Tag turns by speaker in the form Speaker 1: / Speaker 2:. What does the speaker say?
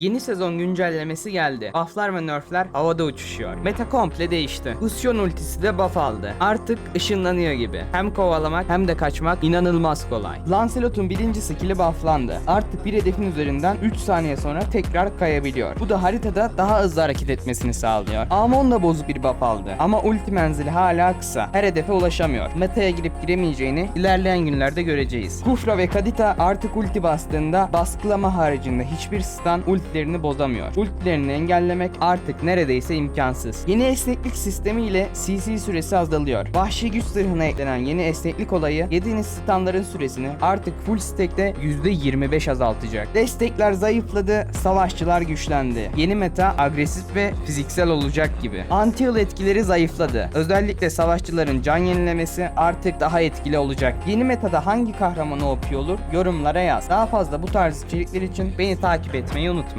Speaker 1: Yeni sezon güncellemesi geldi. Bufflar ve nerfler havada uçuşuyor. Meta komple değişti. Usyon ultisi de buff aldı. Artık ışınlanıyor gibi. Hem kovalamak hem de kaçmak inanılmaz kolay. Lancelot'un birinci skill'i bufflandı. Artık bir hedefin üzerinden 3 saniye sonra tekrar kayabiliyor. Bu da haritada daha hızlı hareket etmesini sağlıyor. Amon da bozuk bir buff aldı. Ama ulti menzili hala kısa. Her hedefe ulaşamıyor. Meta'ya girip giremeyeceğini ilerleyen günlerde göreceğiz. Kufra ve Kadita artık ulti bastığında baskılama haricinde hiçbir stun ultilerini bozamıyor. Ultilerini engellemek artık neredeyse imkansız. Yeni esneklik sistemi ile CC süresi azalıyor. Vahşi güç zırhına eklenen yeni esneklik olayı yediğiniz stunların süresini artık full stack'te %25 azaltacak. Destekler zayıfladı, savaşçılar güçlendi. Yeni meta agresif ve fiziksel olacak gibi. Anti-heal etkileri zayıfladı. Özellikle savaşçıların can yenilemesi artık daha etkili olacak. Yeni metada hangi kahramanı OP olur? Yorumlara yaz. Daha fazla bu tarz içerikler için beni takip etmeyi unutma.